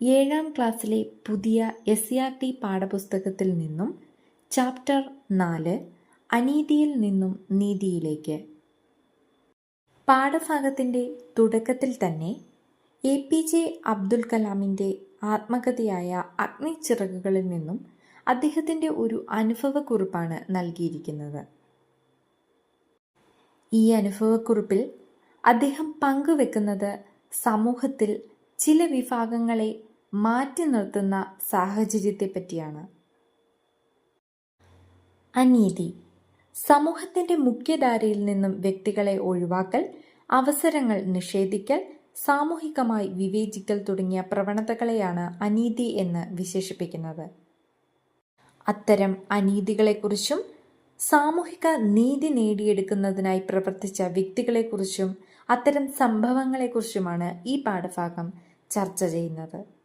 ഏഴാം ക്ലാസ്സിലെ പുതിയ എസ് സി ആർ ടി പാഠപുസ്തകത്തിൽ നിന്നും ചാപ്റ്റർ നാല് അനീതിയിൽ നിന്നും നീതിയിലേക്ക്. പാഠഭാഗത്തിന്റെ തുടക്കത്തിൽ തന്നെ എ പി ജെ അബ്ദുൽ കലാമിന്റെ ആത്മകഥയായ അഗ്നിച്ചിറകുകളിൽ നിന്നും അദ്ദേഹത്തിന്റെ ഒരു അനുഭവക്കുറിപ്പാണ് നൽകിയിരിക്കുന്നത്. ഈ അനുഭവക്കുറിപ്പിൽ അദ്ദേഹം പങ്കുവെക്കുന്നത് സമൂഹത്തിൽ ചില വിഭാഗങ്ങളെ മാറ്റി നിർത്തുന്ന സാഹചര്യത്തെ പറ്റിയാണ് അനീതി. സമൂഹത്തിന്റെ മുഖ്യധാരയിൽ നിന്നും വ്യക്തികളെ ഒഴിവാക്കൽ അവസരങ്ങൾ നിഷേധിക്കൽ സാമൂഹികമായി വിവേചിക്കൽ തുടങ്ങിയ പ്രവണതകളെയാണ് അനീതി എന്ന് വിശേഷിപ്പിക്കുന്നത്. അത്തരം അനീതികളെക്കുറിച്ചും സാമൂഹിക നീതി നേടിയെടുക്കുന്നതിനായി പ്രവർത്തിച്ച വ്യക്തികളെക്കുറിച്ചും അത്തരം സംഭവങ്ങളെക്കുറിച്ചുമാണ് ഈ പാഠഭാഗം ചർച്ച ചെയ്യുന്നത്.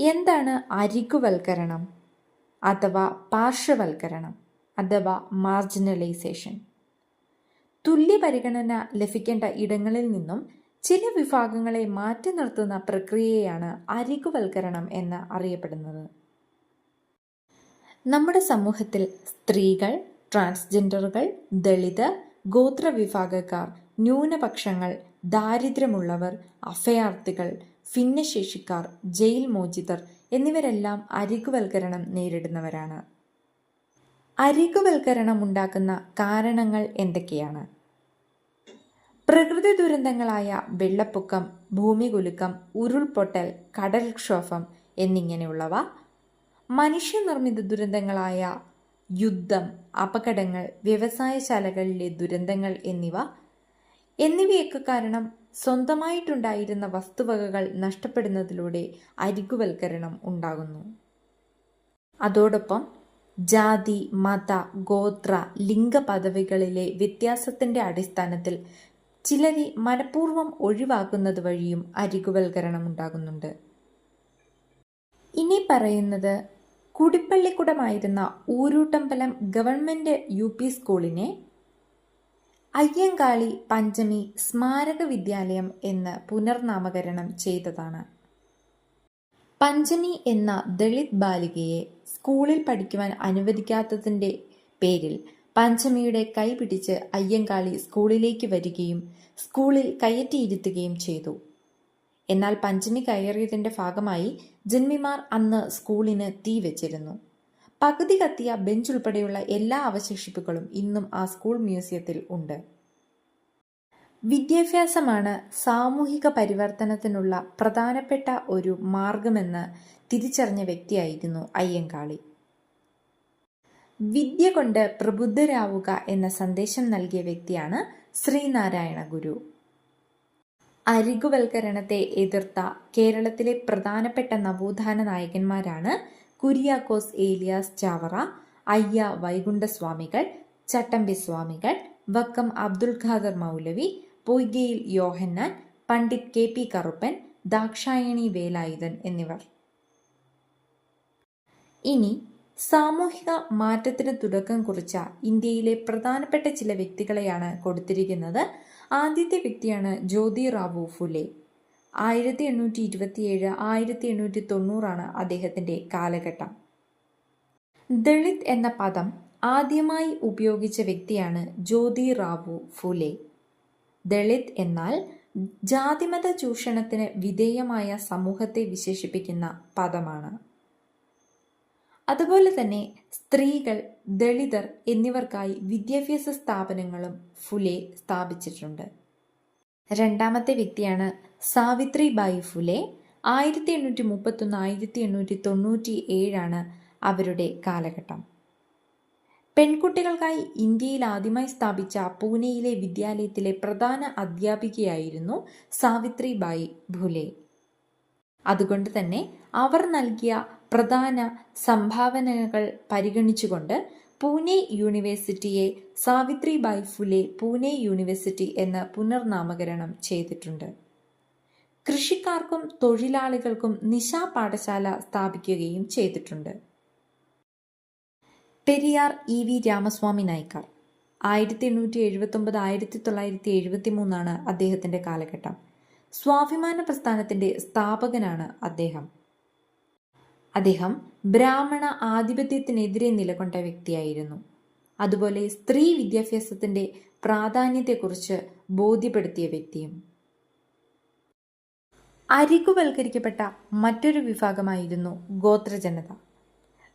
എന്താണ് അരികുവൽക്കരണം? അഥവാ പാർശ്വവൽക്കരണം അഥവാ മാർജിനലൈസേഷൻ. തുല്യ പരിഗണന ലഭിക്കേണ്ട ഇടങ്ങളിൽ നിന്നും ചില വിഭാഗങ്ങളെ മാറ്റി നിർത്തുന്ന പ്രക്രിയയാണ് അരികുവൽക്കരണം എന്ന് അറിയപ്പെടുന്നത്. നമ്മുടെ സമൂഹത്തിൽ സ്ത്രീകൾ ട്രാൻസ്ജെൻഡറുകൾ ദളിത് ഗോത്രവിഭാഗക്കാർ ന്യൂനപക്ഷങ്ങൾ ദാരിദ്ര്യമുള്ളവർ അഭയാർത്ഥികൾ ഭിന്നശേഷിക്കാർ ജയിൽ മോചിതർ എന്നിവരെല്ലാം അരികുവൽക്കരണം നേരിടുന്നവരാണ്. അരികുവൽക്കരണം ഉണ്ടാക്കുന്ന കാരണങ്ങൾ എന്തൊക്കെയാണ്? പ്രകൃതി ദുരന്തങ്ങളായ വെള്ളപ്പൊക്കം ഭൂമികുലുക്കം ഉരുൾപൊട്ടൽ കടൽക്ഷോഭം എന്നിങ്ങനെയുള്ളവ മനുഷ്യനിർമ്മിത ദുരന്തങ്ങളായ യുദ്ധം അപകടങ്ങൾ വ്യവസായശാലകളിലെ ദുരന്തങ്ങൾ എന്നിവ എന്നിവയൊക്കെ കാരണം സ്വന്തമായിട്ടുണ്ടായിരുന്ന വസ്തുവകകൾ നഷ്ടപ്പെടുന്നതിലൂടെ അരികുവൽക്കരണം ഉണ്ടാകുന്നു. അതോടൊപ്പം ജാതി മത ഗോത്ര ലിംഗ പദവികളിലെ വ്യത്യാസത്തിന്റെ അടിസ്ഥാനത്തിൽ ചിലരെ മനഃപൂർവം ഒഴിവാക്കുന്നത് വഴിയും അരികുവൽക്കരണം ഉണ്ടാകുന്നുണ്ട്. ഇനി പറയുന്നത് കുടിപ്പള്ളിക്കുടമായിരുന്ന ഊരൂട്ടമ്പലം ഗവൺമെന്റ് യു പി സ്കൂളിനെ അയ്യങ്കാളി പഞ്ചമി സ്മാരക വിദ്യാലയം എന്ന് പുനർനാമകരണം ചെയ്തതാണ്. പഞ്ചമി എന്ന ദളിത് ബാലികയെ സ്കൂളിൽ പഠിക്കുവാൻ അനുവദിക്കാത്തതിന്റെ പേരിൽ പഞ്ചമിയുടെ കൈ പിടിച്ച് അയ്യങ്കാളി സ്കൂളിലേക്ക് വരികയും സ്കൂളിൽ കയറ്റിയിരുത്തുകയും ചെയ്തു. എന്നാൽ പഞ്ചമി കയറിയതിന്റെ ഭാഗമായി ജന്മിമാർ അന്ന് സ്കൂളിന് തീ വെച്ചിരുന്നു. പകുതി കത്തിയ ബെഞ്ച് ഉൾപ്പെടെയുള്ള എല്ലാ അവശേഷിപ്പുകളും ഇന്നും ആ സ്കൂൾ മ്യൂസിയത്തിൽ ഉണ്ട്. വിദ്യാഭ്യാസമാണ് സാമൂഹിക പരിവർത്തനത്തിനുള്ള പ്രധാനപ്പെട്ട ഒരു മാർഗമെന്ന് തിരിച്ചറിഞ്ഞ വ്യക്തിയായിരുന്നു അയ്യങ്കാളി. വിദ്യ കൊണ്ട് പ്രബുദ്ധരാവുക എന്ന സന്ദേശം നൽകിയ വ്യക്തിയാണ് ശ്രീനാരായണ ഗുരു. അരികുവൽക്കരണത്തെ എതിർത്ത കേരളത്തിലെ പ്രധാനപ്പെട്ട നവോത്ഥാന നായകന്മാരാണ് കുര്യാക്കോസ് ഏലിയാസ് ചാവറ അയ്യ വൈകുണ്ഠസ്വാമികൾ ചട്ടമ്പി സ്വാമികൾ വക്കം അബ്ദുൽ ഖാദർ മൗലവി പൊയ്കയിൽ യോഹന്നാൻ പണ്ഡിറ്റ് കെ പി കറുപ്പൻ ദാക്ഷായണി വേലായുധൻ എന്നിവർ. ഇനി സാമൂഹിക മാറ്റത്തിന് തുടക്കം കുറിച്ച ഇന്ത്യയിലെ പ്രധാനപ്പെട്ട ചില വ്യക്തികളെയാണ് കൊടുത്തിരിക്കുന്നത്. ആദ്യത്തെ വ്യക്തിയാണ് ജ്യോതി റാവു ഫുലെ. ആയിരത്തി എണ്ണൂറ്റി ഇരുപത്തിയേഴ് ആയിരത്തി എണ്ണൂറ്റി തൊണ്ണൂറാണ് അദ്ദേഹത്തിന്റെ കാലഘട്ടം. ദളിത് എന്ന പദം ആദ്യമായി ഉപയോഗിച്ച വ്യക്തിയാണ് ജ്യോതി റാവു ഫുലെ. ദളിത് എന്നാൽ ജാതിമത ചൂഷണത്തിന് വിധേയമായ സമൂഹത്തെ വിശേഷിപ്പിക്കുന്ന പദമാണ്. അതുപോലെ തന്നെ സ്ത്രീകൾ ദളിതർ എന്നിവർക്കായി വിദ്യാഭ്യാസ സ്ഥാപനങ്ങളും ഫുലെ സ്ഥാപിച്ചിട്ടുണ്ട്. രണ്ടാമത്തെ വ്യക്തിയാണ് സാവിത്രി ബായി ഫുലെ. ആയിരത്തി എണ്ണൂറ്റി മുപ്പത്തൊന്ന് ആയിരത്തി എണ്ണൂറ്റി തൊണ്ണൂറ്റി ഏഴാണ് അവരുടെ കാലഘട്ടം. പെൺകുട്ടികൾക്കായി ഇന്ത്യയിൽ ആദ്യമായി സ്ഥാപിച്ച പൂനെയിലെ വിദ്യാലയത്തിലെ പ്രധാന അധ്യാപികയായിരുന്നു സാവിത്രി ബായി ഫുലെ. അതുകൊണ്ട് തന്നെ അവർ നൽകിയ പ്രധാന സംഭാവനകൾ പരിഗണിച്ചുകൊണ്ട് പൂനെ യൂണിവേഴ്സിറ്റിയെ സാവിത്രി സാവിത്രിബായ് ഫുലെ പൂനെ യൂണിവേഴ്സിറ്റി എന്ന് പുനർനാമകരണം ചെയ്തിട്ടുണ്ട്. കൃഷിക്കാർക്കും തൊഴിലാളികൾക്കും നിശാ പാഠശാല സ്ഥാപിക്കുകയും ചെയ്തിട്ടുണ്ട്. Periyar E V Ramaswamy Naicker. ആയിരത്തി എണ്ണൂറ്റി എഴുപത്തി ഒമ്പത് ആയിരത്തി തൊള്ളായിരത്തി എഴുപത്തി മൂന്നാണ് അദ്ദേഹത്തിന്റെ കാലഘട്ടം. സ്വാഭിമാന പ്രസ്ഥാനത്തിന്റെ സ്ഥാപകനാണ് അദ്ദേഹം. അദ്ദേഹം ബ്രാഹ്മണ ആധിപത്യത്തിനെതിരെ നിലകൊണ്ട വ്യക്തിയായിരുന്നു. അതുപോലെ സ്ത്രീ വിദ്യാഭ്യാസത്തിന്റെ പ്രാധാന്യത്തെക്കുറിച്ച് ബോധ്യപ്പെടുത്തിയ വ്യക്തിയും. അരികുവൽക്കരിക്കപ്പെട്ട മറ്റൊരു വിഭാഗമായിരുന്നു ഗോത്രജനത.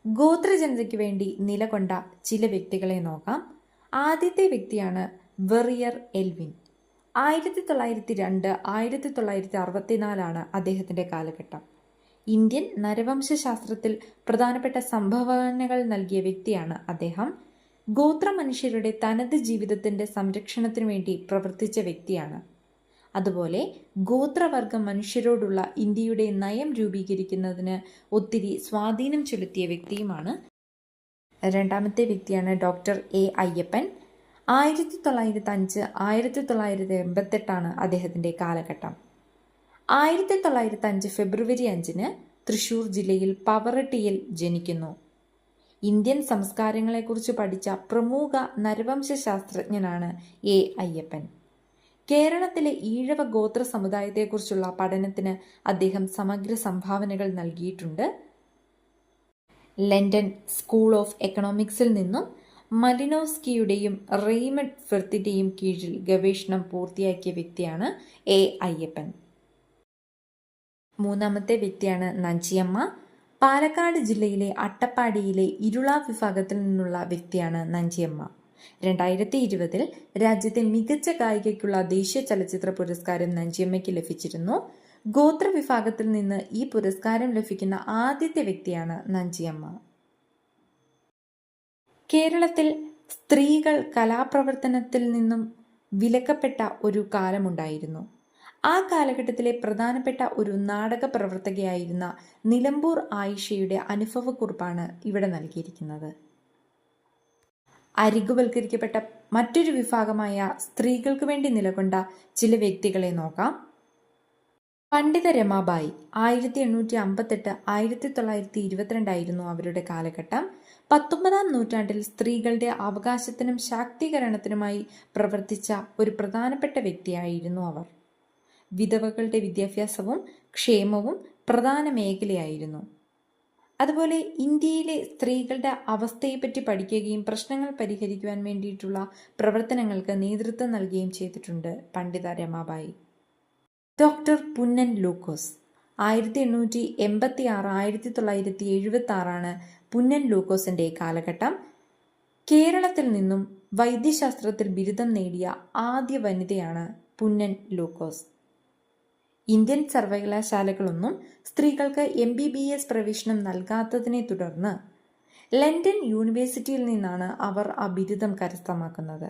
ഗോത്രജനതയ്ക്ക് വേണ്ടി നിലകൊണ്ട ചില വ്യക്തികളെ നോക്കാം. ആദ്യത്തെ വ്യക്തിയാണ് വെറിയർ എൽവിൻ. ആയിരത്തി തൊള്ളായിരത്തി രണ്ട് ആയിരത്തി തൊള്ളായിരത്തി അറുപത്തിനാലാണ് അദ്ദേഹത്തിന്റെ കാലഘട്ടം. ഇന്ത്യൻ നരവംശാസ്ത്രത്തിൽ പ്രധാനപ്പെട്ട സംഭാവനകൾ നൽകിയ വ്യക്തിയാണ് അദ്ദേഹം. ഗോത്ര മനുഷ്യരുടെ തനത് ജീവിതത്തിന്റെ സംരക്ഷണത്തിനു വേണ്ടി പ്രവർത്തിച്ച വ്യക്തിയാണ്. അതുപോലെ ഗോത്രവർഗ മനുഷ്യരോടുള്ള ഇന്ത്യയുടെ നയം രൂപീകരിക്കുന്നതിന് ഒത്തിരി സ്വാധീനം ചെലുത്തിയ വ്യക്തിയുമാണ്. രണ്ടാമത്തെ വ്യക്തിയാണ് ഡോക്ടർ എ അയ്യപ്പൻ. ആയിരത്തി തൊള്ളായിരത്തി അഞ്ച് ആയിരത്തി തൊള്ളായിരത്തി എൺപത്തെട്ടാണ് അദ്ദേഹത്തിന്റെ കാലഘട്ടം. ആയിരത്തി തൊള്ളായിരത്തി അഞ്ച് ഫെബ്രുവരി അഞ്ചിന് തൃശൂർ ജില്ലയിൽ പവറട്ടിയിൽ ജനിക്കുന്നു. ഇന്ത്യൻ സംസ്കാരങ്ങളെക്കുറിച്ച് പഠിച്ച പ്രമുഖ നരവംശ ശാസ്ത്രജ്ഞനാണ് എ. അയ്യപ്പൻ. കേരളത്തിലെ ഈഴവ ഗോത്ര സമുദായത്തെക്കുറിച്ചുള്ള പഠനത്തിന് അദ്ദേഹം സമഗ്ര സംഭാവനകൾ നൽകിയിട്ടുണ്ട്. ലണ്ടൻ സ്കൂൾ ഓഫ് എക്കണോമിക്സിൽ നിന്നും മലിനോസ്കിയുടെയും റെയ്മഡ് ഫെർത്തിന്റെയും കീഴിൽ ഗവേഷണം പൂർത്തിയാക്കിയ വ്യക്തിയാണ് എ. അയ്യപ്പൻ. മൂന്നാമത്തെ വ്യക്തിയാണ് നഞ്ചിയമ്മ പാലക്കാട് ജില്ലയിലെ അട്ടപ്പാടിയിലെ ഇരുള വിഭാഗത്തിൽ നിന്നുള്ള വ്യക്തിയാണ് നഞ്ചിയമ്മ രണ്ടായിരത്തി ഇരുപതിൽ രാജ്യത്തെ മികച്ച ഗായികയ്ക്കുള്ള ദേശീയ ചലച്ചിത്ര പുരസ്കാരം നഞ്ചിയമ്മയ്ക്ക് ലഭിച്ചിരുന്നു. ഗോത്ര വിഭാഗത്തിൽ നിന്ന് ഈ പുരസ്കാരം ലഭിക്കുന്ന ആദ്യത്തെ വ്യക്തിയാണ് നഞ്ചിയമ്മ കേരളത്തിൽ സ്ത്രീകൾ കലാപ്രവർത്തനത്തിൽ നിന്നും വിലക്കപ്പെട്ട ഒരു കാലമുണ്ടായിരുന്നു. ആ കാലഘട്ടത്തിലെ പ്രധാനപ്പെട്ട ഒരു നാടക പ്രവർത്തകയായിരുന്ന നിലമ്പൂർ ആയിഷയുടെ അനുഭവക്കുറിപ്പാണ് ഇവിടെ നൽകിയിരിക്കുന്നത്. അരികുവൽക്കരിക്കപ്പെട്ട മറ്റൊരു വിഭാഗമായ സ്ത്രീകൾക്ക് വേണ്ടി നിലകൊണ്ട ചില വ്യക്തികളെ നോക്കാം. പണ്ഡിത രമാബായി ആയിരത്തി എണ്ണൂറ്റി അമ്പത്തെട്ട് ആയിരത്തി തൊള്ളായിരത്തി ഇരുപത്തിരണ്ടായിരുന്നു അവരുടെ കാലഘട്ടം. പത്തൊമ്പതാം നൂറ്റാണ്ടിൽ സ്ത്രീകളുടെ അവകാശത്തിനും ശാക്തീകരണത്തിനുമായി പ്രവർത്തിച്ച ഒരു പ്രധാനപ്പെട്ട വ്യക്തിയായിരുന്നു അവർ. വിധവകളുടെ വിദ്യാഭ്യാസവും ക്ഷേമവും പ്രധാന മേഖലയായിരുന്നു. അതുപോലെ ഇന്ത്യയിലെ സ്ത്രീകളുടെ അവസ്ഥയെപ്പറ്റി പഠിക്കുകയും പ്രശ്നങ്ങൾ പരിഹരിക്കുവാൻ വേണ്ടിയിട്ടുള്ള പ്രവർത്തനങ്ങൾക്ക് നേതൃത്വം നൽകുകയും ചെയ്തിട്ടുണ്ട് പണ്ഡിത രമാബായി. ഡോക്ടർ പുന്നൻ ലൂക്കോസ് ആയിരത്തി എണ്ണൂറ്റി എൺപത്തി ആറ് ആയിരത്തി തൊള്ളായിരത്തി എഴുപത്തി ആറാണ് പുന്നൻ ലൂക്കോസിന്റെ കാലഘട്ടം. കേരളത്തിൽ നിന്നും വൈദ്യശാസ്ത്രത്തിൽ ബിരുദം നേടിയ ആദ്യ വനിതയാണ് പുന്നൻ ലൂക്കോസ്. ഇന്ത്യൻ സർവകലാശാലകളൊന്നും സ്ത്രീകൾക്ക് എം ബി ബി എസ് പ്രവേശനം നൽകാത്തതിനെ തുടർന്ന് ലണ്ടൻ യൂണിവേഴ്സിറ്റിയിൽ നിന്നാണ് അവർ ആ ബിരുദം കരസ്ഥമാക്കുന്നത്.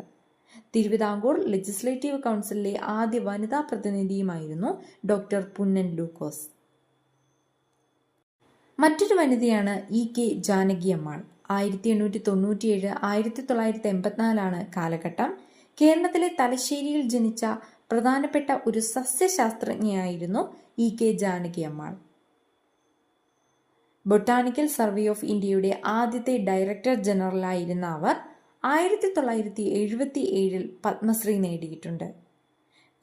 തിരുവിതാംകൂർ ലെജിസ്ലേറ്റീവ് കൗൺസിലിലെ ആദ്യ വനിതാ പ്രതിനിധിയുമായിരുന്നു ഡോക്ടർ പുന്നൻ ലൂക്കോസ്. മറ്റൊരു വനിതയാണ് ഇ കെ ജാനകിയമ്മാൾ ആയിരത്തി എണ്ണൂറ്റി തൊണ്ണൂറ്റിയേഴ് ആയിരത്തി തൊള്ളായിരത്തി എൺപത്തിനാലാണ് കാലഘട്ടം. കേരളത്തിലെ തലശ്ശേരിയിൽ ജനിച്ച പ്രധാനപ്പെട്ട ഒരു സസ്യശാസ്ത്രജ്ഞയായിരുന്നു E K Janakiammal botanical survey of ഇന്ത്യയുടെ ആദ്യത്തെ ഡയറക്ടർ ജനറലായിരുന്ന അവർ ആയിരത്തി തൊള്ളായിരത്തി എഴുപത്തി ഏഴിൽ പത്മശ്രീ നേടിയിട്ടുണ്ട്.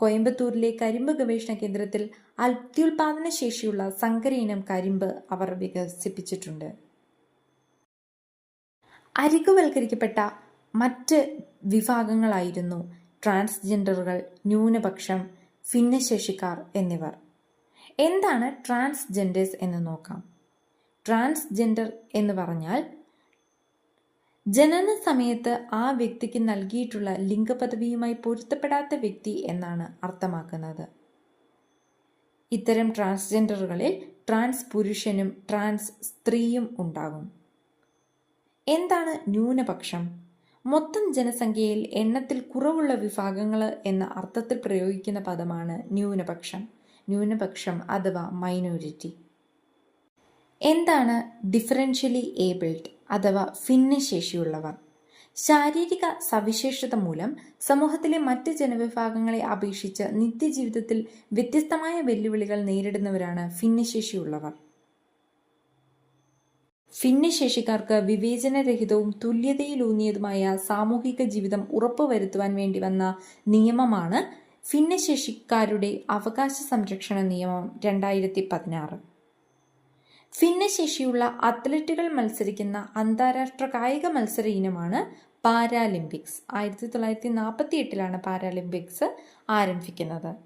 കോയമ്പത്തൂരിലെ കരിമ്പ് ഗവേഷണ കേന്ദ്രത്തിൽ അത്യുൽപാദന ശേഷിയുള്ള സങ്കര ഇനം കരിമ്പ് അവർ വികസിപ്പിച്ചിട്ടുണ്ട്. അരികുവൽക്കരിക്കപ്പെട്ട മറ്റ് വിഭാഗങ്ങളായിരുന്നു ട്രാൻസ്ജെൻഡറുകൾ ന്യൂനപക്ഷം ഭിന്നശേഷിക്കാർ എന്നിവർ. എന്താണ് ട്രാൻസ്ജെൻഡേഴ്സ് എന്ന് നോക്കാം. ട്രാൻസ്ജെൻഡർ എന്ന് പറഞ്ഞാൽ ജനന സമയത്ത് ആ വ്യക്തിക്ക് നൽകിയിട്ടുള്ള ലിംഗപദവിയുമായി പൊരുത്തപ്പെടാത്ത വ്യക്തി എന്നാണ് അർത്ഥമാക്കുന്നത്. ഇത്തരം ട്രാൻസ്ജെൻഡറുകളിൽ ട്രാൻസ് പുരുഷനും ട്രാൻസ് സ്ത്രീയും ഉണ്ടാകും. എന്താണ് ന്യൂനപക്ഷം? മൊത്തം ജനസംഖ്യയിൽ എണ്ണത്തിൽ കുറവുള്ള വിഭാഗങ്ങൾ എന്ന അർത്ഥത്തിൽ പ്രയോഗിക്കുന്ന പദമാണ് ന്യൂനപക്ഷം. ന്യൂനപക്ഷം അഥവാ മൈനോരിറ്റി എന്താണ് ഡിഫറൻഷ്യലി ഏബിൾഡ് അഥവാ ഭിന്നശേഷിയുള്ളവർ ശാരീരിക സവിശേഷത മൂലം സമൂഹത്തിലെ മറ്റ് ജനവിഭാഗങ്ങളെ അപേക്ഷിച്ച് നിത്യജീവിതത്തിൽ വ്യത്യസ്തമായ വെല്ലുവിളികൾ നേരിടുന്നവരാണ് ഭിന്നശേഷിയുള്ളവർ. ഭിന്നശേഷിക്കാർക്ക് വിവേചനരഹിതവും തുല്യതയിലൂന്നിയതുമായ സാമൂഹിക ജീവിതം ഉറപ്പുവരുത്തുവാൻ വേണ്ടി വന്ന നിയമമാണ് ഭിന്നശേഷിക്കാരുടെ അവകാശ സംരക്ഷണ നിയമം രണ്ടായിരത്തി പതിനാറ് ഭിന്നശേഷിയുള്ള അത്ലറ്റുകൾ മത്സരിക്കുന്ന അന്താരാഷ്ട്ര കായിക മത്സര ഇനമാണ് പാരാലിമ്പിക്സ്. ആയിരത്തി തൊള്ളായിരത്തി നാൽപ്പത്തി എട്ടിലാണ് പാരാലിമ്പിക്സ് ആരംഭിക്കുന്നത്.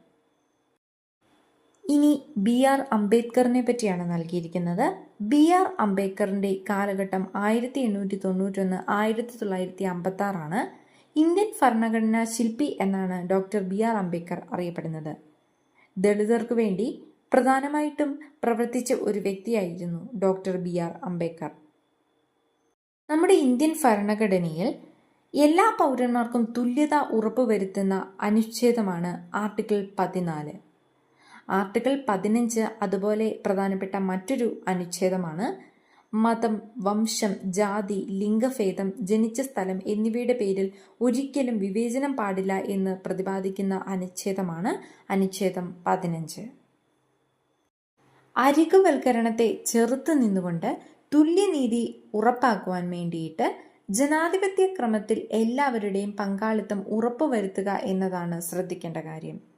ഇനി ബി ആർ അംബേദ്കറിനെ പറ്റിയാണ് നൽകിയിരിക്കുന്നത്. ബി ആർ അംബേദ്കറിന്റെ കാലഘട്ടം ആയിരത്തി എണ്ണൂറ്റി തൊണ്ണൂറ്റൊന്ന് ആയിരത്തി തൊള്ളായിരത്തി അമ്പത്തി ആറാണ് ഇന്ത്യൻ ഭരണഘടനാ ശില്പി എന്നാണ് ഡോക്ടർ ബി ആർ അംബേദ്കർ അറിയപ്പെടുന്നത്. ദളിതർക്കു വേണ്ടി പ്രധാനമായിട്ടും പ്രവർത്തിച്ച ഒരു വ്യക്തിയായിരുന്നു ഡോക്ടർ ബി ആർ അംബേദ്കർ. നമ്മുടെ ഇന്ത്യൻ ഭരണഘടനയിൽ എല്ലാ പൗരന്മാർക്കും തുല്യത ഉറപ്പുവരുത്തുന്ന അനുച്ഛേദമാണ് ആർട്ടിക്കിൾ പതിനാല്. ആർട്ടിക്കിൾ പതിനഞ്ച് അതുപോലെ പ്രധാനപ്പെട്ട മറ്റൊരു അനുച്ഛേദമാണ്. മതം വംശം ജാതി ലിംഗഭേദം ജനിച്ച സ്ഥലം എന്നിവയുടെ പേരിൽ ഒരിക്കലും വിവേചനം പാടില്ല എന്ന് പ്രതിപാദിക്കുന്ന അനുച്ഛേദമാണ് അനുച്ഛേദം പതിനഞ്ച്. അരികുവൽക്കരണത്തെ ചെറുത്തു നിന്നുകൊണ്ട് തുല്യനീതി ഉറപ്പാക്കുവാൻ വേണ്ടിയിട്ട് ജനാധിപത്യ ക്രമത്തിൽ എല്ലാവരുടെയും പങ്കാളിത്തം ഉറപ്പുവരുത്തുക എന്നതാണ് ശ്രദ്ധിക്കേണ്ട കാര്യം.